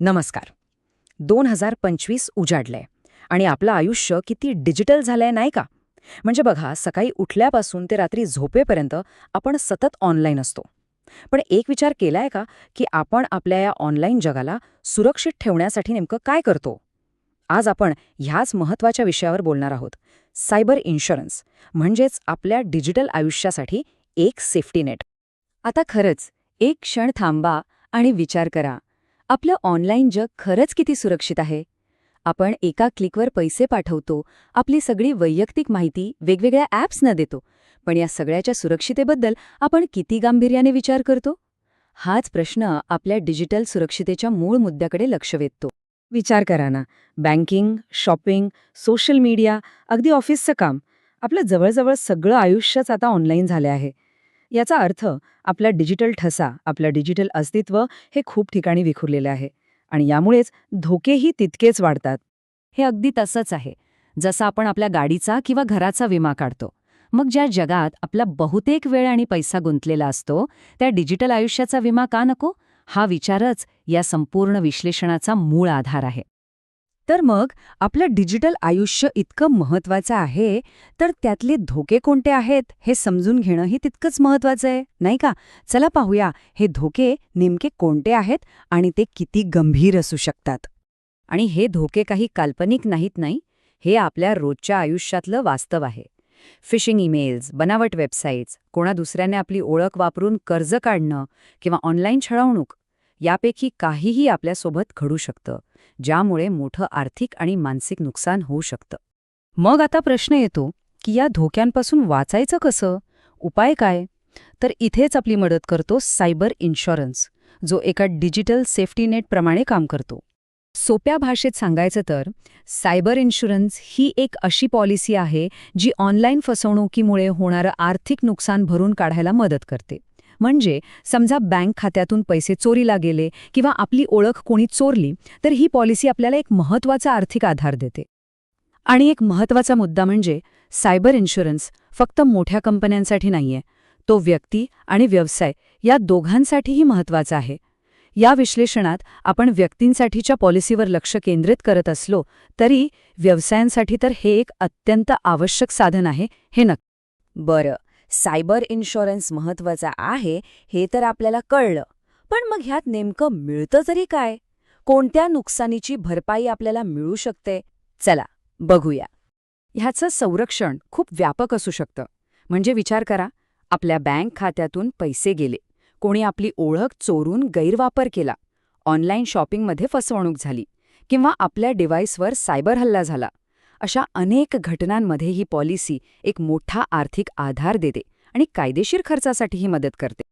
नमस्कार. दोन हजार पंचवीस उजाडलंय आणि आपलं आयुष्य किती डिजिटल झालंय नाही का? म्हणजे बघा सकाळी उठल्यापासून ते रात्री झोपेपर्यंत आपण सतत ऑनलाईन असतो. पण एक विचार केलाय का की आपण आपल्या या ऑनलाईन जगाला सुरक्षित ठेवण्यासाठी नेमकं काय करतो? आज आपण ह्याच महत्त्वाच्या विषयावर बोलणार आहोत. सायबर इन्शुरन्स म्हणजेच आपल्या डिजिटल आयुष्यासाठी एक सेफ्टी नेट. आता खरंच एक क्षण थांबा आणि विचार करा. आपलं ऑनलाईन जग खरंच किती सुरक्षित आहे? आपण एका क्लिकवर पैसे पाठवतो आपली सगळी वैयक्तिक माहिती वेगवेगळ्या ॲप्सना देतो पण या सगळ्याच्या सुरक्षितेबद्दल आपण किती गांभीर्याने विचार करतो? हाच प्रश्न आपल्या डिजिटल सुरक्षितेच्या मूळ मुद्द्याकडे लक्ष वेधतो. विचार करा ना बँकिंग शॉपिंग सोशल मीडिया अगदी ऑफिसचं काम. आपलं जवळजवळ सगळं आयुष्यच आता ऑनलाईन झालं आहे. याचा अर्थ आपला डिजिटल ठसा आपलं डिजिटल अस्तित्व हे खूप ठिकाणी विखुरलेलं आहे आणि यामुळेच धोकेही तितकेच वाढतात. हे अगदी तसंच आहे. जसं आपण आपल्या गाडीचा किंवा घराचा विमा काढतो मग ज्या जगात आपला बहुतेक वेळ आणि पैसा गुंतलेला असतो त्या डिजिटल आयुष्याचा विमा का नको? हा विचारच या संपूर्ण विश्लेषणाचा मूळ आधार आहे. तर मग आपलं डिजिटल आयुष्य इतकं महत्वाचं आहे तर त्यातले धोके कोणते आहेत हे समजून घेणंही तितकंच महत्वाचं आहे नाही का? चला पाहूया हे धोके नेमके कोणते आहेत आणि ते किती गंभीर असू शकतात. आणि हे धोके काही काल्पनिक नाहीत नाही? हे आपल्या रोजच्या आयुष्यातलं वास्तव आहे. फिशिंग ईमेल्स बनावट वेबसाईट्स कोणा दुसऱ्याने आपली ओळख वापरून कर्ज काढणं किंवा ऑनलाईन छळवणूक यापैकी काहीही आपल्यासोबत घडू शकतं. ज्यामुळे मोठं आर्थिक आणि मानसिक नुकसान होऊ शकतं. मग आता प्रश्न येतो की या धोक्यांपासून वाचायचं कसं? उपाय काय? तर इथेच आपली मदत करतो सायबर इन्शुरन्स जो एका डिजिटल सेफ्टी नेटप्रमाणे काम करतो. सोप्या भाषेत सांगायचं तर सायबर इन्शुरन्स ही एक अशी पॉलिसी आहे जी ऑनलाईन फसवणुकीमुळे होणारं आर्थिक नुकसान भरून काढायला मदत करते. म्हणजे समजा बँक खात्यातून पैसे चोरीला गेले किंवा आपली ओळख कोणी चोरली तर ही पॉलिसी आपल्याला एक महत्त्वाचा आर्थिक आधार देते. आणि एक महत्त्वाचा मुद्दा म्हणजे सायबर इन्शुरन्स फक्त मोठ्या कंपन्यांसाठी नाहीये. तो व्यक्ती आणि व्यवसाय या दोघांसाठीही महत्त्वाचा आहे. या विश्लेषणात आपण व्यक्तींसाठीच्या पॉलिसीवर लक्ष केंद्रित करत असलो तरी व्यवसायांसाठी तर हे एक अत्यंत आवश्यक साधन आहे हे नक्की. बरं. सायबर इन्शुरन्स महत्त्वाचा आहे हे तर आपल्याला कळलं. पण मग ह्यात नेमकं मिळतं तरी काय? कोणत्या नुकसानीची भरपाई आपल्याला मिळू शकते? चला बघूया. ह्याचं संरक्षण खूप व्यापक असू शकतं. म्हणजे विचार करा आपल्या बँक खात्यातून पैसे गेले. कोणी आपली ओळख चोरून गैरवापर केला. ऑनलाईन शॉपिंगमध्ये फसवणूक झाली. किंवा आपल्या डिव्हाइसवर सायबर हल्ला झाला. अशा अनेक घटनांमध्ये ही पॉलिसी एक मोठा आर्थिक आधार देते आणि कायदेशीर खर्चासाठीही मदत करते.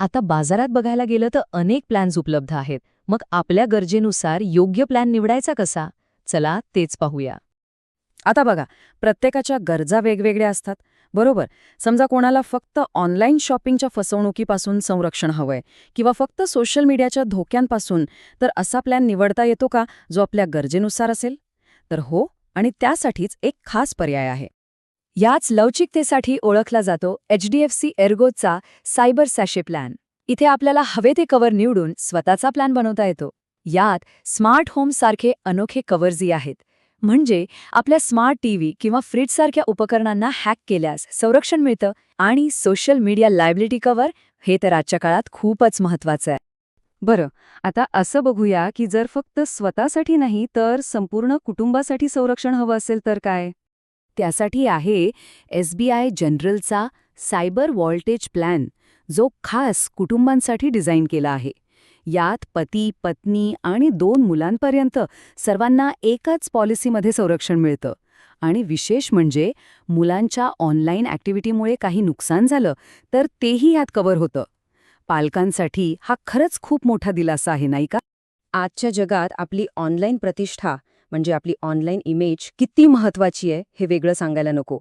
आता बाजारात बघायला गेलं तर अनेक प्लॅन्स उपलब्ध आहेत. मग आपल्या गरजेनुसार योग्य प्लॅन निवडायचा कसा? चला तेच पाहूया. आता बघा प्रत्येकाच्या गरजा वेगवेगळ्या असतात. बरोबर समजा कोणाला फक्त ऑनलाईन शॉपिंगच्या फसवणुकीपासून संरक्षण हवंय किंवा फक्त सोशल मीडियाच्या धोक्यांपासून तर असा प्लॅन निवडता येतो का जो आपल्या गरजेनुसार असेल? तर हो आणि त्यासाठीच एक खास पर्याय आहे. याच लवचिकतेसाठी ओळखला जातो एचडीएफसी एर्गोचा सायबर सॅशे प्लॅन. इथे आपल्याला हवे ते कवर निवडून स्वतःचा प्लॅन बनवता येतो. यात स्मार्ट होमसारखे अनोखे कवर्सही आहेत. म्हणजे आपल्या स्मार्ट टीव्ही किंवा फ्रीजसारख्या उपकरणांना हॅक केल्यास संरक्षण मिळतं आणि सोशल मीडिया लायबिलिटी कव्हर हे तर आजच्या काळात खूपच महत्वाचं आहे. बरं आता असं बघूया की जर फक्त स्वतःसाठी नाही तर संपूर्ण कुटुंबासाठी संरक्षण हवं असेल तर काय? त्यासाठी आहे एसबीआय जनरलचा सायबर वॉल्टेज प्लॅन जो खास कुटुंबांसाठी डिझाईन केला आहे. यात पती पत्नी आणि दोन मुलांपर्यंत सर्वांना एकाच पॉलिसीमध्ये संरक्षण मिळतं. आणि विशेष म्हणजे मुलांच्या ऑनलाईन ॲक्टिव्हिटीमुळे काही नुकसान झालं तर तेही यात कव्हर होतं. पालकांसाठी हा खरंच खूप मोठा दिलासा आहे नाही का? आजच्या जगात आपली ऑनलाईन प्रतिष्ठा म्हणजे आपली ऑनलाईन इमेज किती महत्वाची आहे हे वेगळं सांगायला नको.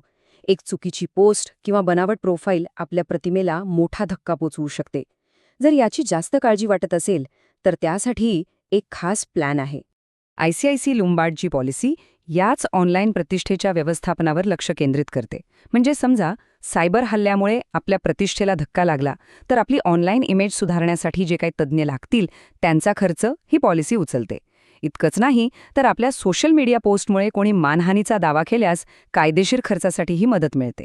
एक चुकीची पोस्ट किंवा बनावट प्रोफाईल आपल्या प्रतिमेला मोठा धक्का पोचवू शकते. जर याची जास्त काळजी वाटत असेल तर त्यासाठी एक खास प्लॅन आहे. आयसीआयसी लुंबार्डची पॉलिसी याच ऑनलाईन प्रतिष्ठेच्या व्यवस्थापनावर लक्ष केंद्रित करते. म्हणजे समजा सायबर हल्ल्यामुळे आपल्या प्रतिष्ठेला धक्का लागला तर आपली ऑनलाईन इमेज सुधारण्यासाठी जे काही तज्ज्ञ लागतील त्यांचा खर्च ही पॉलिसी उचलते. इतकंच नाही तर आपल्या सोशल मीडिया पोस्टमुळे कोणी मानहानीचा दावा केल्यास कायदेशीर खर्चासाठीही मदत मिळते.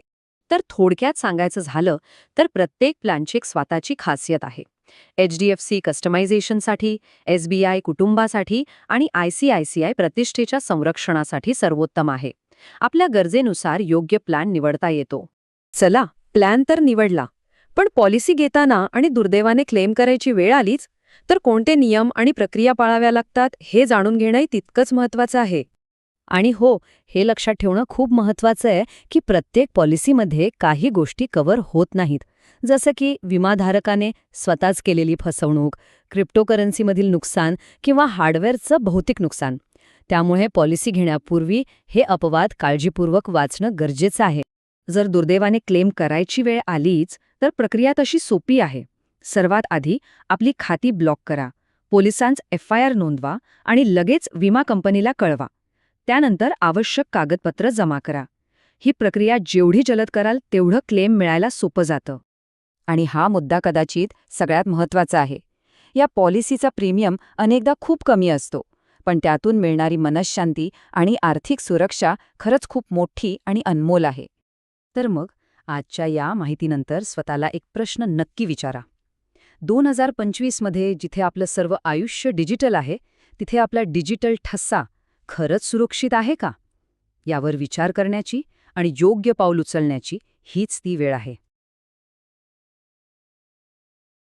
तर थोडक्यात सांगायचं झालं तर प्रत्येक प्लॅनची एक स्वतःची खासियत आहे. एच डी एफ सी कस्टमायझेशनसाठी एस बी आय कुटुंबासाठी आणि I C I C I प्रतिष्ठेच्या संरक्षणासाठी सर्वोत्तम आहे. आपल्या गरजेनुसार योग्य प्लॅन निवडता येतो. चला प्लॅन तर निवडला पण पॉलिसी घेताना आणि दुर्दैवाने क्लेम करायची वेळ आलीच तर कोणते नियम आणि प्रक्रिया पाळाव्या लागतात हे जाणून घेणंही तितकंच महत्वाचं आहे. आणि हो हे लक्षात ठेवणं खूप महत्वाचं आहे की प्रत्येक पॉलिसीमध्ये काही गोष्टी कव्हर होत नाहीत. जसं की विमाधारकाने स्वतःच केलेली फसवणूक क्रिप्टोकरन्सीमधील नुकसान किंवा हार्डवेअरचं भौतिक नुकसान. त्यामुळे पॉलिसी घेण्यापूर्वी हे अपवाद काळजीपूर्वक वाचणं गरजेचं आहे. जर दुर्दैवाने क्लेम करायची वेळ आलीच तर प्रक्रिया तशी सोपी आहे. सर्वात आधी आपली खाती ब्लॉक करा पोलिसांच एफ आय आर नोंदवा आणि लगेच विमा कंपनीला कळवा. त्यानंतर आवश्यक कागदपत्र जमा करा. ही प्रक्रिया जेवढी जलद कराल तेवढं क्लेम मिळायला सोपं जातं. आणि हा मुद्दा कदाचित सगळ्यात महत्त्वाचा आहे. या पॉलिसीचा प्रीमियम अनेकदा खूप कमी असतो पण त्यातून मिळणारी मनशांती आणि आर्थिक सुरक्षा खरंच खूप मोठी आणि अनमोल आहे. तर मग आजच्या या माहितीनंतर स्वतःला एक प्रश्न नक्की विचारा. दोन हजार पंचवीसमध्ये जिथे आपलं सर्व आयुष्य डिजिटल आहे तिथे आपला डिजिटल ठस्सा खरंच सुरक्षित आहे का? यावर विचार करण्याची आणि योग्य पाऊल उचलण्याची हीच ती वेळ आहे.